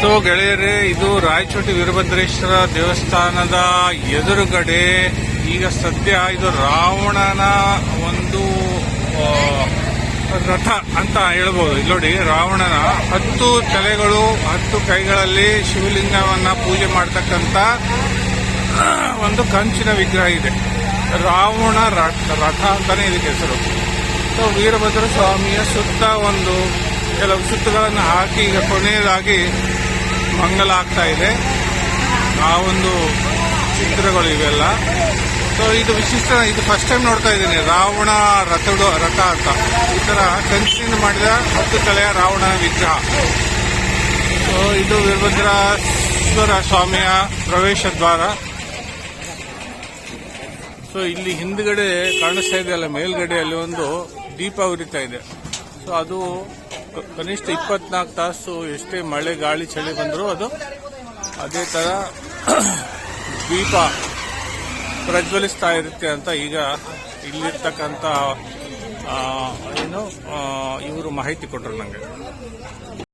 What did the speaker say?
So ಗೆಳೆಯರೇ, ಇದು ರಾಯಚೋಟಿ ವೀರಭದ್ರೇಶ್ವರ ದೇವಸ್ಥಾನದ ಎದುರುಗಡೆ ಈಗ ಸದ್ಯ ಇದು ರಾವಣನ ಒಂದು ರಥ ಅಂತ ಹೇಳ್ಬೋದು. ಇಲ್ಲಿ ನೋಡಿ, ರಾವಣನ ಹತ್ತು ತಲೆಗಳು, ಹತ್ತು ಕೈಗಳಲ್ಲಿ ಶಿವಲಿಂಗವನ್ನ ಪೂಜೆ ಮಾಡ್ತಕ್ಕಂಥ ಒಂದು ಕಂಚಿನ ವಿಗ್ರಹ ಇದೆ. ರಾವಣ ರಥ ಅಂತಾನೆ ಇದಕ್ಕೆ ಹೆಸರು. ಸೊ ವೀರಭದ್ರ ಸ್ವಾಮಿಯ ಸುತ್ತ ಒಂದು ಕೆಲವು ಸುತ್ತುಗಳನ್ನು ಹಾಕಿ ಈಗ ಕೊನೆಯದಾಗಿ ಮಂಗಲ ಆಗ್ತಾ ಇದೆ. ಆ ಒಂದು ಚಿತ್ರಗಳು ಇವೆಲ್ಲ. ಸೊ ಇದು ವಿಶಿಷ್ಟ, ಇದು ಫಸ್ಟ್ ಟೈಮ್ ನೋಡ್ತಾ ಇದ್ದೀನಿ. ರಾವಣ ರಥಡು ರಥ ಅಂತ. ಈ ತರ ಕಂಚಿನಿಂದ ಮಾಡಿದ ಹತ್ತು ತಲೆಯ ರಾವಣ ವಿಗ್ರಹ. ಸೊ ಇದು ವೀರಭದ್ರೇಶ್ವರ ಸ್ವಾಮಿಯ ಪ್ರವೇಶ ದ್ವಾರ. ಸೊ ಇಲ್ಲಿ ಹಿಂದ್ಗಡೆ ಕಾಣಿಸ್ತಾ ಇದೆಯಲ್ಲ ಮೇಲ್ಗಡೆ ಅಲ್ಲಿ ಒಂದು ದೀಪ ಉರಿತಾ ಇದೆ. ಸೊ ಅದು ಕನಿಷ್ಠ ಇಪ್ಪತ್ನಾಲ್ಕು ತಾಸು ಎಷ್ಟೇ ಮಳೆ, ಗಾಳಿ, ಚಳಿ ಬಂದರೂ ಅದು ಅದೇ ಥರ ದೀಪ ಪ್ರಜ್ವಲಿಸ್ತಾ ಇರುತ್ತೆ ಅಂತ ಈಗ ಇಲ್ಲಿರ್ತಕ್ಕಂಥ ಏನು ಇವರು ಮಾಹಿತಿ ಕೊಟ್ಟರು ನನಗೆ